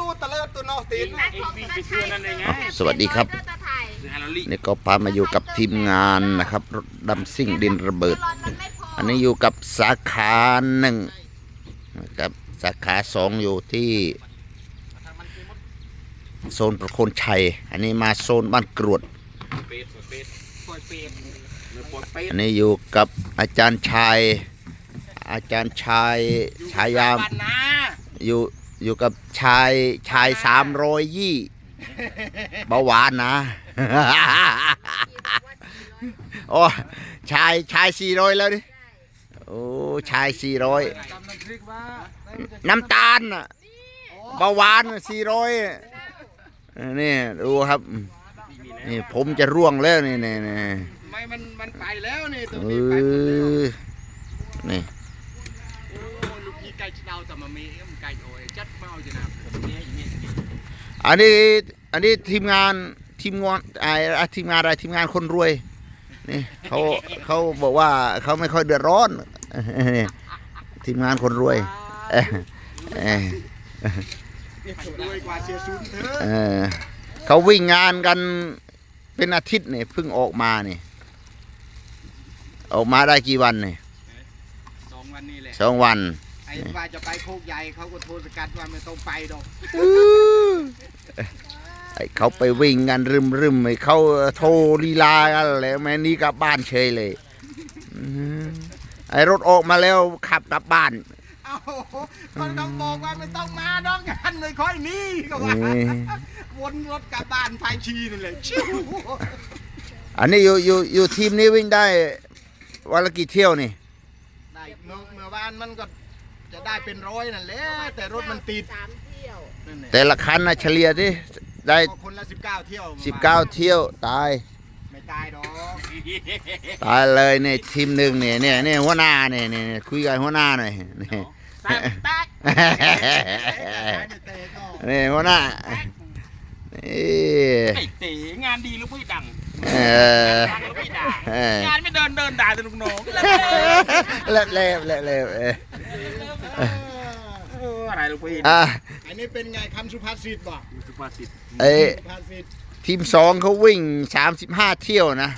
ตู้ตะเลิดตัวนอกตีนเองวิ่งไปซื้อนั่นเองไงสวัสดีครับ นี่ก็พามาอยู่กับทีมงานนะครับรถดำซิ่งดินระเบิด อันนี้อยู่กับสาขาหนึ่งนะครับสาขาสองอยู่ที่โซนประโคนชัย อันนี้มาโซนบ้านกรวด อันนี้อยู่กับอาจารย์ชาย อาจารย์ชายชายามอยู่ อยู่กับชายชายสามร้อยยี่เบาหวานนะ โอ้ชายชายสี่ร้อยแล้วดิ โอ้ชายสี่ร้อยน้ำตาลน่ะเบาหวานสี่ร้อยนี่ดูครับ นี่ผมจะร่วงแล้วนี่นี่นี่ไม่มันมันไปแล้วนี่ตัวเอนี้ไปหมดแล้วอนี่โอ้ลูกยี่ไก่เดาแต่มามี เอ็มไก่โอ้ยจัดเมาจะนะเนี่ยอีเนี่ยอันนี้อันนี้ทีมงานทีมงานไอ้ทีมงานอะไรทีมงานคนรวยนี่เขาเขาบอกว่าเขาไม่ค่อยเดือดร้อนนี่ทีมงานคนรวยเอ้ยเอ้ยรวยกว่าเสียศูนย์เถอะเออเขาวิ่งงานกันเป็นอาทิตย์นี่เพิ่งออกมานี่ออกมาได้กี่วันนี่สองวันนี้แหละสองวันไอ้ว่าจะไปโคกใหญ่เขาก็โทรสกัดว่าไม่ต้องไปดอกไอ้เขาไปวิ่งกันรึมรึมๆไอ้เขาโทรลีลากันแล้วแม่นี้กลับบ้านเฉยเลยอืมไอ้รถออกมาแล้วขับกลับบ้านเอ้าคนก็บอกว่าไม่ต้องมาดอกงานไม่ค่อยมีก็ว่านี่วนรถกลับบ้านไปชีนั่นแหละชิวอันนี้อยู่อยู่อยู่ทีมนี้วิ่งได้วันละกี่เที่ยวนี่ได้เมื่อเมื่อวานมันก็ จะได้เป็นร้อยนั่นแหละแต่รถมันติดสามเที่ยวนั่นแหละแต่ละคันนะเฉลี่ยที่ได้ ก็คนละสิบเก้าเที่ยวสิบเก้าเที่ยวตาย ไม่ตายดอกตายเลยเนี่ยทีมหนึ่งเนี่ยเนี่ยเนี่ยหัวหน้าเนี่ยเนี่ยเนี่ยคุยกับหัวหน้าหน่อยเนี่ยแตกแตกไม่เตะก็นี่หัวหน้านี่ไอ้เต๋งานดีหรือไม่ดังเอองานไม่ด่าเอองานไม่เดินเดินด่าแต่ลูกน้อง เล็บเล็บเล็บเล็บ เออเอออะไรลูกพี่อะอันนี้เป็นไงคำสุภาษิตบอกสุภาษิตไอ้สุภาษิตทีมสองเขาวิ่งสามสิบห้าเที่ยวนะ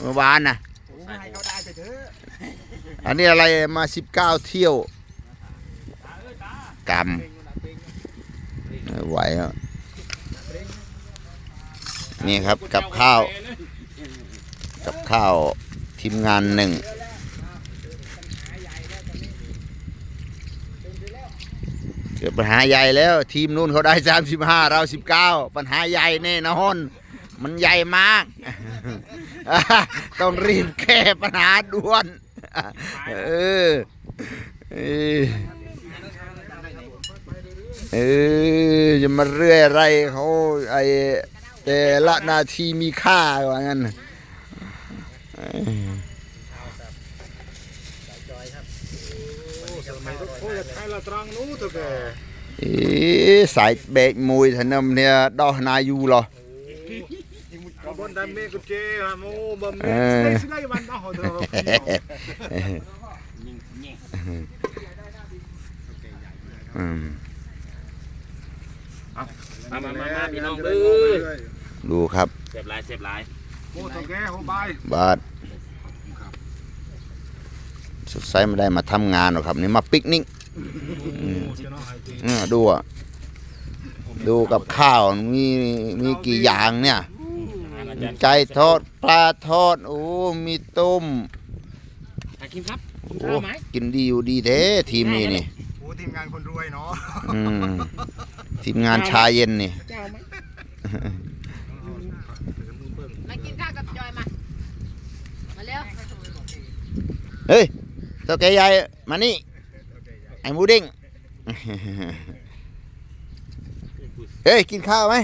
เมื่อวานนะโอ้ให้เขาได้ไปเถอะอันนี้อะไรมาสิบเก้าเที่ยวกรรมไม่ไหวแล้วนี่ครับกับข้าว กับข้าวทีมงานหนึ่งเกิด ปัญหาใหญ่แล้ว ทีมนู้นเขาได้สามสิบห้าเราสิบเก้าปัญหาใหญ่แน่นอนมันใหญ่มาก ต้องรีบแก้ปัญหาด่วน เออ เออจะมาเรื่อยไรเขาไอแต่ละนาทีมีค่าว่างั้นโอ้ยใครละตรังนู้เถอะแก เอ๊สายเบกมวยถนำเนี่ยดอนายูหรออืมมามามาพี่น้องดื้อดูครับเสียบลายเสียบลายโอ้ตัวแกโบายบาทสดใสไม่ได้มาทำงานหรอกครับ นี่มาปิกนิก อืมอืมดูอะดูกับข้าวมีมีกี่อย่างเนี่ยอาจารย์ไก่ทอดปลาทอดโอ้มีต้มอยากกินครับโอ้ข้าวไหมกินดีอยู่ดีแท้ทีมนี้นี่โอ้ทีมงานคนรวยเนาะอืมทีมงานชาเย็นนี่เจ้าไหมมากินข้าวกับจอยมา มาเร็วเฮ้ยเจ้าแกใหญ่มานี่ไอ้ หมูเด้งเฮ้ยกินข้าวไหม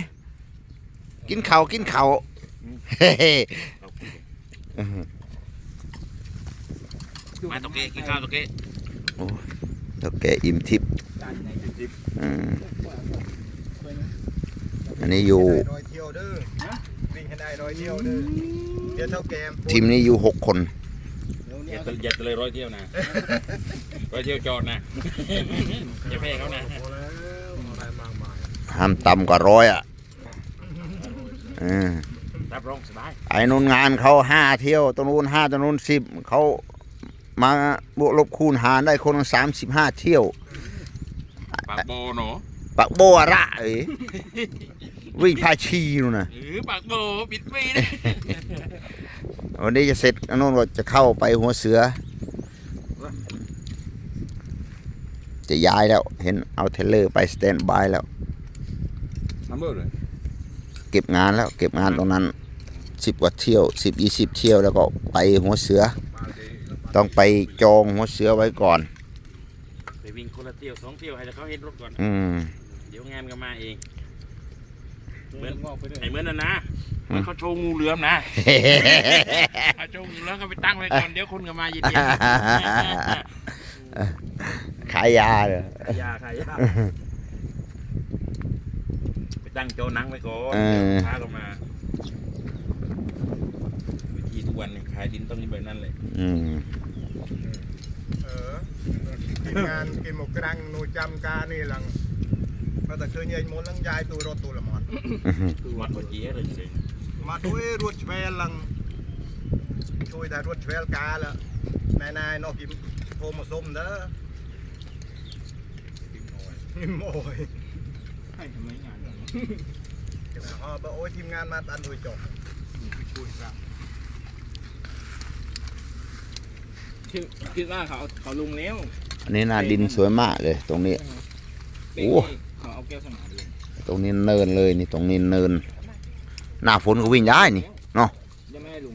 กินข้าวกินข้าวเฮ้ยมาตกเกะกินข้าวตกเกะเจ้าแกอิ่มทิพย์อืมอันนี้อยู่ร้อยเที่ยวเด้อวิ่งให้ได้ร้อยเที่ยวเด้อเดี๋ยวเท่าแกมทีมนี้อยู่หกคน อย่าตะอย่าตะเลยร้อยเที่ยวนะ ร้อยเที่ยวจอดนะอย่าแพ้เขานะพอแล้วอะไรมากมายห้ามต่ำกว่าร้อยอะเออรับรองสบายไอ้นู้นงานเขาห้าเที่ยวตรงนู้นห้าตรงนู้นสิบเขามาบวกลบคูณหารได้คนสามสิบห้าเที่ยว ปากโบเนาะปักโบอะระเอ้ยวิ่งพาชีนู่นนะ หรือปากโบปิดปีนะ วันนี้จะเสร็จอันนู้นก็จะเข้าไปหัวเสือ จะย้ายแล้ว เห็นเอาเทรลเลอร์ไปสแตนบายแล้วทำเบอร์เลยเก็บงานแล้ว เก็บงานตรงนั้นสิบกว่าเที่ยวสิบยี่สิบเที่ยวแล้วก็ไปหัวเสือ ต้องไปจองหัวเสือไว้ก่อนไปวิ่งคนละเที่ยวสองเที่ยวให้เขาเห็นรถก่อน อืม เดี๋ยวงานก็มาเอง เหมือนไอ้เหมือนนั่นนะเหมือนเขาโชว์งูเหลือมนะเอาโชว์งูเหลือมก็ไปตั้งไว้ก่อนเดี๋ยวคนก็มาเย็นขายยาเลยๆขายยาขายยาไปตั้งโจหนังไว้ก่อนเออเดี๋ยวลูกค้าก็มาวิธีทุกวันเนี่ยขายดินต้องนี่แบบนั้นเลยอืมเออทีมงานกินหมกกระดังนูจำกานี่หลังก็แต่เคยยัยมนลังยายตัวรถตัวละหมอน วัดบเจียเลยจริงมาด้วยรถแชวลังช่วยแต่รถแชวกาละนายนายนอกกินโฟมส้มเด้อหิมโอ้ยให้ทำไมงานฮอบโอ้ยทีมงานมาตันโดยจบคิดคิดว่าเขาเขาลุงแล้วอันนี้นาดินสวยมากเลยตรงนี้โอ้เขาเอาแก้วสนามเลย ตรงนี้เนินเลยนี่ตรงนี้เนิน หน้าฝนก็วิ่งได้นี่เนาะยังไม่ให้ลุง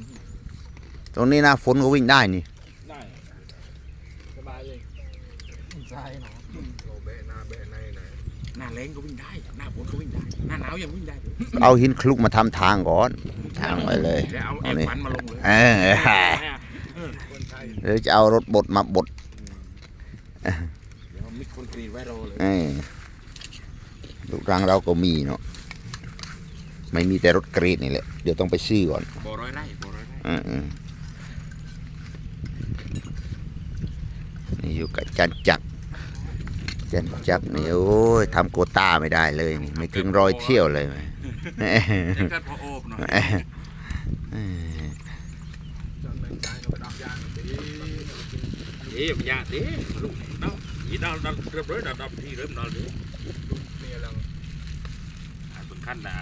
ตรงนี้หน้าฝนก็วิ่งได้นี่ได้สบายเลยใช่เนาะโลเบะนาเบะในไหนหน้าแรงก็วิ่งได้หน้าฝนก็วิ่งได้หน้าหนาวยังวิ่งได้ เอาหินคลุกมาทำทางก่อนทางไปเลยแล้วเอาเอาแอนี่ฟันมาลงเลยเออคนไทยหรือจะเอารถบดมาบดเดี๋ยวมิดคอนกรีตไว้รอเลยเออ ลูกรังเราก็มีเนาะไม่มีแต่รถกรีดนี่แหละ เดี๋ยวต้องไปซื้อก่อนบ่อร้อยไร่บ่อร้อยไร่อืมอืมนี่อยู่กับจันจักรจันจักรนี่โอ้ยทำโกต้าไม่ได้เลยนี่ไม่ถึงร้อยเที่ยวเลยเดี๋ยวก็พอโอบหน่อยจนเป็นใจเราไปดับยางดีเอ๊ะอย่าเด้ลูกเนาะยี่ดาวดาวเริ่มเลยดาวดาวที่เริ่มดาวเลย นี่ลังเป็นขั้นดา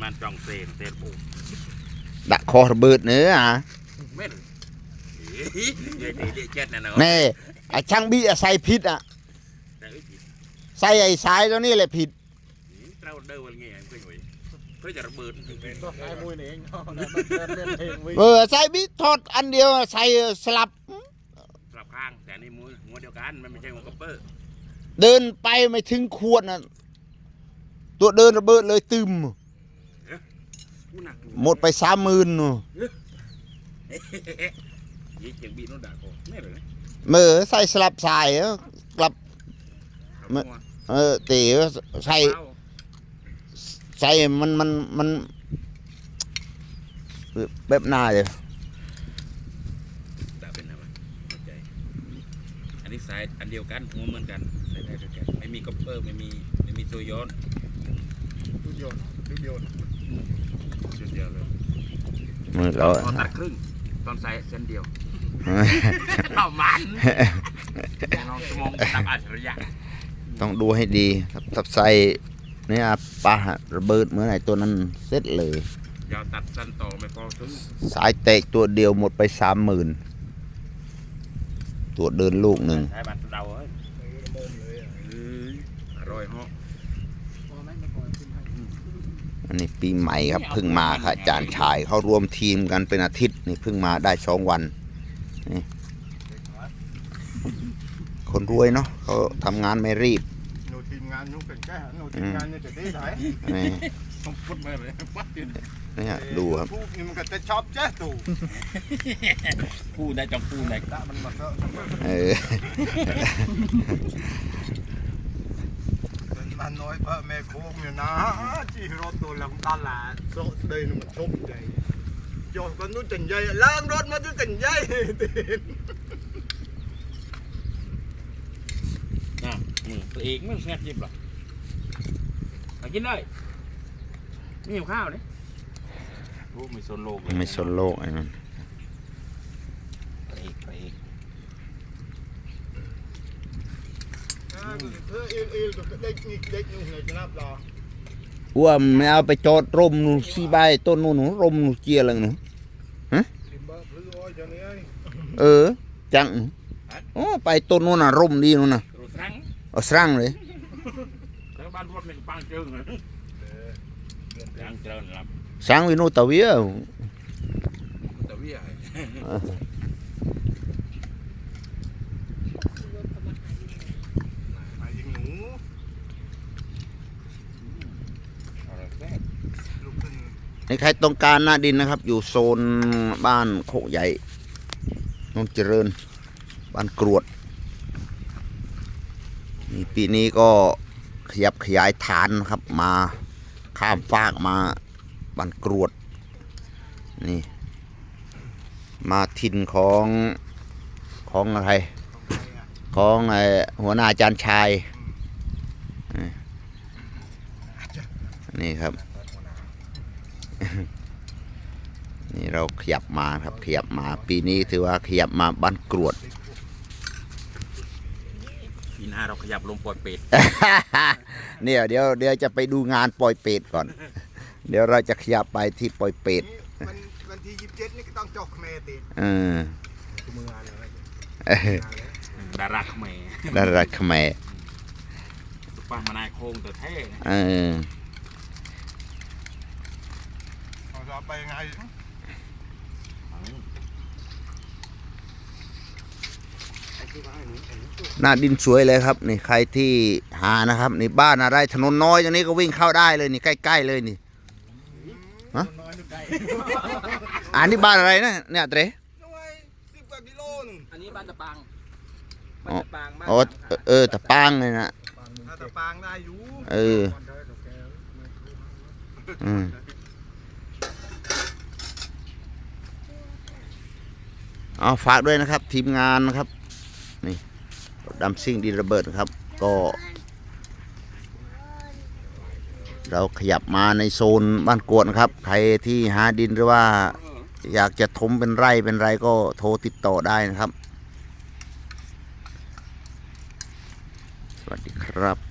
มันจองเซนเซนปูดะคอระเบิดเนื้ออะเม่นเฮ้ยเดี๋ยวเดี๋ยวเจ็ดนะเนาะแน่ไอ้ช่างบี้อะใส่ผิดอะแต่เอ้ยผิดใส่ไอ้สายตัวนี้แหละผิดเราเดินวันไงเพื่อนเว้ยเพื่อจะระเบิดไอ้มวยนี่เองเนาะเดินเล่นเองวิ่งเออใส่บี้ทอดอันเดียวใส่สลับสลับข้างแต่นี่มือหัวเดียวกันมันไม่ใช่หัวกระเปอร์เดินไปไม่ถึงขวดน่ะ ตัวเดินระเบิดเลยตึมกูหนักหมดไปสามหมื่นยี่เจียงบีโน่นด่ากูไม่เลยนะเมื่อใส่สลับสายเอ้อกลับไม่เออเต๋อใส่ใส่มันมันมันแบบหน้าเลยด่าเป็นอะไรเข้าใจอันนี้สายอันเดียวกันหัวเหมือนกันใส่ได้ด้วยกันไม่มีกระเปอร์ไม่มีไม่มีตัวย้อน ทุกโยนทุกโยนชุดเดียวเลยมือเราตอนตัดครึ่งตอนใส่เส้นเดียวเอามันน้องมองตับอัจฉริยะต้องดูให้ดีครับถ้าใส่เนี่ยปลาระเบิดเมื่อไหร่ตัวนั้นเสร็จเลยยาวตัดสั้นต่อไม่พอถึงสายเตะตัวเดียวหมดไปสามหมื่นตัวเดินลูกหนึ่งใช้บัตรเราเฮ้ยโมมเลยอะเอ้ยอร่อยเหาะ อันนี้ปีใหม่ครับเพิ่งมาครับอาจารย์ชายเขารวมทีมกันเป็นอาทิตย์นี่เพิ่งมาได้สองวันนี่คนรวยเนาะเขาทำงานไม่รีบหนูทีมงานยุ่งเป็นแก่หนูทีมงานเนี่ยจะได้ไหนนี่ต้องพุดมาเลยปัดดินเนี่ยดูครับพวกนี่มันก็จะชอบแจ้ตู่ พูดได้จังพูดได้ตามันมาเถอะเออ เป็นมันน้อยเพระแม่โค้งเนี่ยนะจีรถตัวหลังตลาดโซเดินมันชมใจจอดก็นู้นจันใหญ่ล้างรถมาที่จันใหญ่ตีนอะอืมตัวเองมันแซ่บยิบหรอมากินเลยนี่หิวข้าวเนี่ย โอ้ไม่สนโลกเลย ไม่สนโลกไอ้นั่น ไปอีกไปอีก เธ อ้วมไม่เอาไปจอดร่มนู่นสีใบต้นนู่นหนูร่มนูเจียอะไรหนูริมบ้าพลื้ออ้อยจะเออ จังโอ้ไปต้นนู่นน่ะร่มดีนู่นน่ะรถทั้งเอาสร้างเลยแล้วบ้านรถในปังเจิงเหรอยังเจริญรับสร้างวินูตะเวียแต่วิ่งหมายถึงหนู อะไรแค่ ลูกขึ้น ในใครต้องการหน้าดินนะครับ อยู่โซนบ้านโคกใหญ่นนเจริญ บ้านกรวดนี่ปีนี้ก็ขยับขยายฐานนะครับมาข้ามฟากมาบ้านกรวดนี่มาถิ่นของของอะไรของไอหัวหน้าอาจารย์ชายนี่ครับ นี่เราขยับมาครับขยับมาปีนี้ถือว่าขยับมาบ้านกรวดปีหน้าเราขยับลงปล่อยเป็ด เนี่ยเดี๋ยวเดี๋ยวจะไปดูงานปล่อยเป็ดก่อน เดี๋ยวเราจะขยับไปที่ปล่อยเป็ดนี่วันวันที่ยี่สิบเจ็ดนี่ก็ต้องจอกแม่ติดเออกูมืออะไรเออดาราเขมรดาราขแมรสุปามานาโคงแต่แท้เออเราจะไปยังไงไอ้ที่ว่าให้หนูไอ้หนูตัวหน้าดินสวยเลยครับ นี่ใครที่หานะครับนี่บ้านอะไรถนนน้อยตรงนี้ก็วิ่งเข้าได้เลยนี่ใกล้ๆเลยนี่ฮะน้อยนึกไกลอันนี้บ้านอะไรนะเนี่ยเตรน้อยสิบกว่ากิโลหนึงอันนี้บ้านตะปางอ๋บ้าอนตะปางบ้านอ๋อเออแต่ปางเลยนะถ้าตะปางได้อยู่เอออืมเอาฝากด้วยนะครับ ทีมงานนะครับนี่รถ ดัมซิ่งดินระเบิดครับ ก็ เราขยับมาในโซนบ้านกวดนะครับ ใครที่หาดินหรือว่า อยากจะทมเป็นไร่เป็นไรก็โทรติดต่อได้นะครับ สวัสดีครับ